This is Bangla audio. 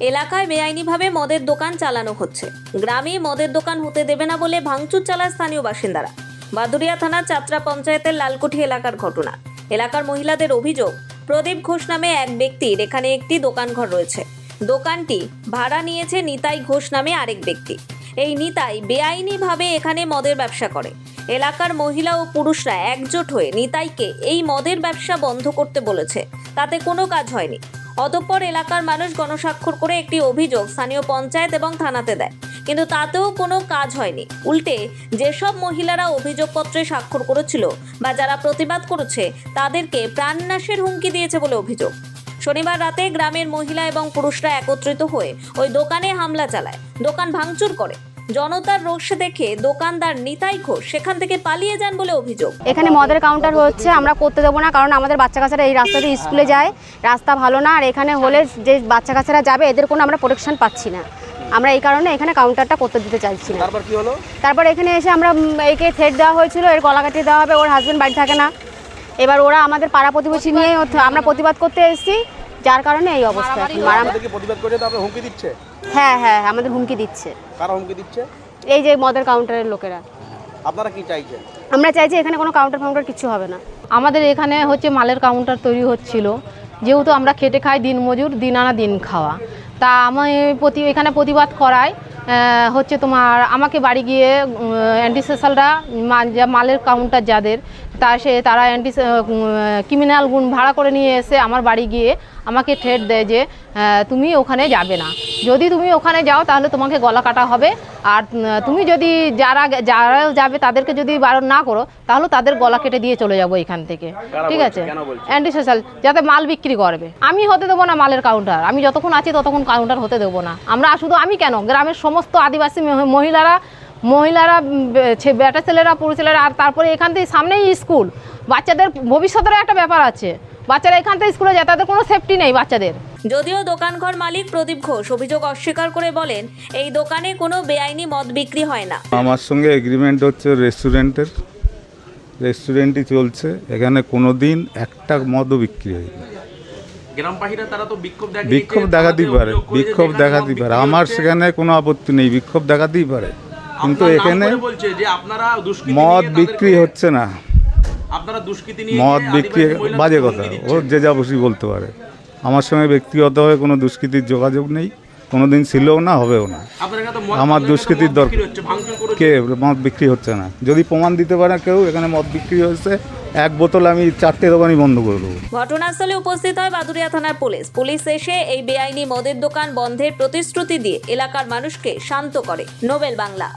এলাকায় বেআইনিভাবে মদের দোকান চালানো হচ্ছে। গ্রামে মদের দোকান হতে দেবে না বলে ভাঙচুর চালায় স্থানীয় বাসিন্দারা। বাদুরিয়া থানার চাত্রা পঞ্চায়েতের লালকুঠি এলাকার ঘটনা। এলাকার মহিলাদের অভিযোগ, প্রদীপ ঘোষ নামে এক ব্যক্তির এখানে একটি দোকানঘর রয়েছে। দোকানটি ভাড়া নিয়েছে নিতাই ঘোষ নামে আরেক ব্যক্তি। এই নিতাই বেআইনিভাবে এখানে মদের ব্যবসা করে। এলাকার মহিলা ও পুরুষরা একজোট হয়ে নিতাইকে এই মদের ব্যবসা বন্ধ করতে বলেছে। তাতে কোনো কাজ হয়নি। অতঃপর এলাকার মানুষ গণস্বাক্ষর করে একটি অভিযোগ স্থানীয় পঞ্চায়েত এবং থানাতে দেয়। কিন্তু তাতেও কোনো কাজ হয়নি। উল্টে যেসব মহিলারা অভিযোগপত্রে স্বাক্ষর করেছিল বা যারা প্রতিবাদ করেছে, তাদেরকে প্রাণনাশের হুমকি দিয়েছে বলে অভিযোগ। শনিবার রাতে গ্রামের মহিলা এবং পুরুষরা একত্রিত হয়ে ওই দোকানে হামলা চালায়। দোকান ভাঙচুর করে। জনতার রোষ দেখে দোকানদার নিতাই ঘোষ সেখান থেকে পালিয়ে যান বলে অভিযোগ। এখানে মদের কাউন্টার হচ্ছে আমরা করতে দেবো না কারণ আমাদের বাচ্চা কাচ্চারা এই রাস্তা দিয়ে স্কুলে যায় রাস্তা ভালো না আর এখানে হলে যে বাচ্চা কাচ্চারা যাবে এদের কোনো আমরা প্রোটেকশন পাচ্ছি না। আমরা এই কারণে এখানে কাউন্টারটা করতে দিতে চাইছি না। তারপর কি হলো? তারপর এখানে এসে আমরা একে থ্রেট দেওয়া হয়েছিল এর গলা কাটিয়ে দেওয়া হবে ওর হাজব্যান্ড বাড়ি থাকে না। এবার ওরা আমাদের পাড়া প্রতিবেশী নিয়ে আমরা প্রতিবাদ করতে এসেছি যার কারণে এই অবস্থা এখন মারা আপনাদেরকে প্রতিবাদ করে তারপরে হুমকি দিচ্ছে? হ্যাঁ হ্যাঁ আমাদের হুমকি দিচ্ছে। কারা হুমকি দিচ্ছে? এই যে মদের কাউন্টারের লোকেরা। আপনারা কি চাইছেন? আমরা চাইছি এখানে কোনো কাউন্টার ফাউন্টার কিছু হবে না। আমাদের এখানে হচ্ছে মালের কাউন্টার তৈরি হচ্ছিল। যেহেতু আমরা খেটে খাই দিন মজুর দিন আনা দিন খাওয়া। তা আমি প্রতি এখানে প্রতিবাদ করায় হচ্ছে তোমার আমাকে বাড়ি গিয়ে অ্যান্টিসেসালরা যা মালের কাউন্টার যাদের, তা সে, তারা অ্যান্টি ক্রিমিনাল গুণ ভাড়া করে নিয়ে এসে আমার বাড়ি গিয়ে আমাকে থ্রেট দেয় যে তুমি ওখানে যাবে না। যদি তুমি ওখানে যাও, তাহলে তোমাকে গলা কাটা হবে। আর তুমি যদি যারা যারা যাবে তাদেরকে যদি বারণ না করো তাহলে তাদের গলা কেটে দিয়ে চলে যাব এখান থেকে। ঠিক আছে? অ্যান্টি সোশ্যাল যাতে মাল বিক্রি করবে। আমি হতে দেবো না মালের কাউন্টার আমি যতক্ষণ আছি ততক্ষণ কাউন্টার হতে দেবো না। আমরা শুধু আমি কেন? গ্রামের সমস্ত আদিবাসী মহিলারা মহিলারা বেটা ছেলেরা পুরুষ ছেলেরা আর তারপরে এখান থেকে সামনেই স্কুল। বাচ্চাদের ভবিষ্যতের একটা ব্যাপার আছে। বাচ্চারা এখান থেকে স্কুলে যায় তাদের কোনো সেফটি নেই বাচ্চাদের। যদিও দোকানঘর মালিক প্রদীপ ঘোষ অভিযোগ অস্বীকার করে বলেন এই দোকানে কোনো বেআইনি মদ বিক্রি হয় না। আমার সঙ্গে এগ্রিমেন্ট হচ্ছে রেস্টুরেন্টের রেস্টুরেন্টই চলছে এখানে কোনো দিন একটা মদও বিক্রি হয়নি গ্রামবাসীরা তারা তো বিক্ষোভ দেখাতে বিক্ষোভ দেখাতেই পারে বিক্ষোভ দেখা দেখাতেই পারে। আমার সেখানে কোনো আপত্তি নেই বিক্ষোভ দেখা দেখাতেই পারে। কিন্তু এখানে বলছে যে আপনারা দুষ্কৃতী মদ বিক্রি হচ্ছে না। আপনারা দুষ্কৃতী নিয়ে মদ বিক্রি বাজে কথা। ও যে যা বসি বলতে পারে। আমার সঙ্গে ব্যক্তিগতভাবে কোনো দুষ্কৃতির যোগাযোগ নেই কোনো দিন ছিলও না হবেও না। আমার দুষ্কৃতির দরকার। কে মদ বিক্রি হচ্ছে না? যদি প্রমাণ দিতে পারে কেউ এখানে মদ বিক্রি হয়েছে এক বোতল আমি চারটে দোকানই বন্ধ করে দেবো। ঘটনাস্থলে উপস্থিত হয় বাদুরিয়া থানার পুলিশ। পুলিশ এসে এই বেআইনি মদের দোকান বন্ধের প্রতিশ্রুতি দিয়ে এলাকার মানুষকে শান্ত করে। নোবেল বাংলা।